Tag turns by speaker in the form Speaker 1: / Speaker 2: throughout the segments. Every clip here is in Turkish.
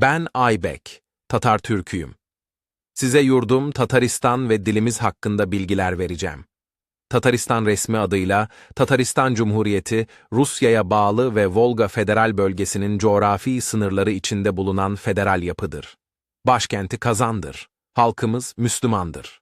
Speaker 1: Ben Aybek, Tatar Türküyüm. Size yurdum Tataristan ve dilimiz hakkında bilgiler vereceğim. Tataristan resmi adıyla Tataristan Cumhuriyeti, Rusya'ya bağlı ve Volga Federal Bölgesi'nin coğrafi sınırları içinde bulunan federal yapıdır. Başkenti Kazan'dır. Halkımız Müslümandır.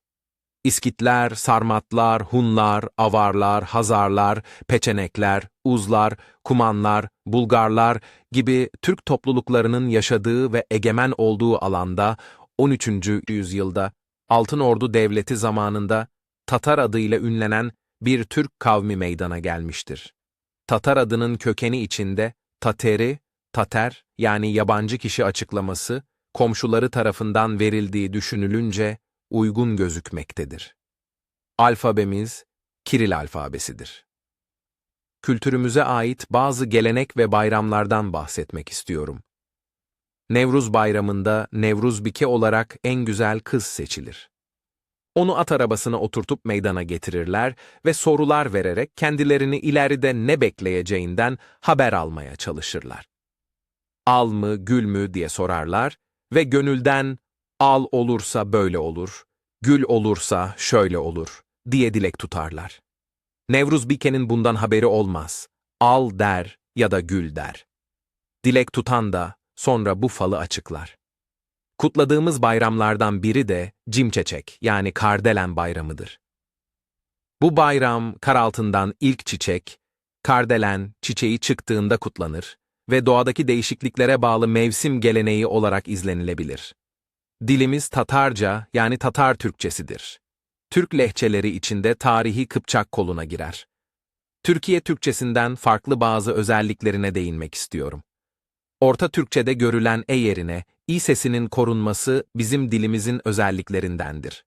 Speaker 1: İskitler, Sarmatlar, Hunlar, Avarlar, Hazarlar, Peçenekler, Uzlar, Kumanlar, Bulgarlar gibi Türk topluluklarının yaşadığı ve egemen olduğu alanda 13. yüzyılda Altın Ordu Devleti zamanında Tatar adıyla ünlenen bir Türk kavmi meydana gelmiştir. Tatar adının kökeni içinde Tateri, Tater yani yabancı kişi açıklaması, komşuları tarafından verildiği düşünülünce uygun gözükmektedir. Alfabemiz Kiril alfabesidir. Kültürümüze ait bazı gelenek ve bayramlardan bahsetmek istiyorum. Nevruz bayramında Nevruz Bike olarak en güzel kız seçilir. Onu at arabasına oturtup meydana getirirler ve sorular vererek kendilerini ileride ne bekleyeceğinden haber almaya çalışırlar. Al mı, gül mü diye sorarlar ve gönülden al olursa böyle olur, gül olursa şöyle olur diye dilek tutarlar. Nevruz Bike'nin bundan haberi olmaz. Al der ya da gül der. Dilek tutan da sonra bu falı açıklar. Kutladığımız bayramlardan biri de Cimçeçek yani Kardelen bayramıdır. Bu bayram kar altından ilk çiçek, kardelen çiçeği çıktığında kutlanır ve doğadaki değişikliklere bağlı mevsim geleneği olarak izlenilebilir. Dilimiz Tatarca yani Tatar Türkçesidir. Türk lehçeleri içinde tarihi Kıpçak koluna girer. Türkiye Türkçesinden farklı bazı özelliklerine değinmek istiyorum. Orta Türkçe'de görülen e yerine i sesinin korunması bizim dilimizin özelliklerindendir.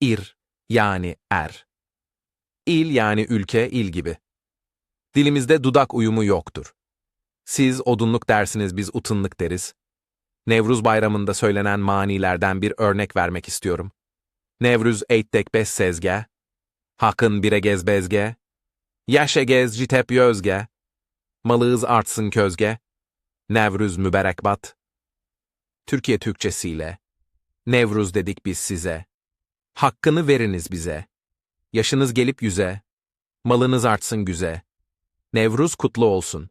Speaker 1: İr yani er. İl yani ülke, il gibi. Dilimizde dudak uyumu yoktur. Siz odunluk dersiniz, biz utınlık deriz. Nevruz bayramında söylenen manilerden bir örnek vermek istiyorum. Nevruz eyttek bes sezge, Hakın bire gez bezge, Yaşe gez citep yözge, Malığız artsın közge, Nevruz müberekbat. Türkiye Türkçesiyle, Nevruz dedik biz size, Hakkını veriniz bize, Yaşınız gelip yüze, Malınız artsın güze, Nevruz kutlu olsun.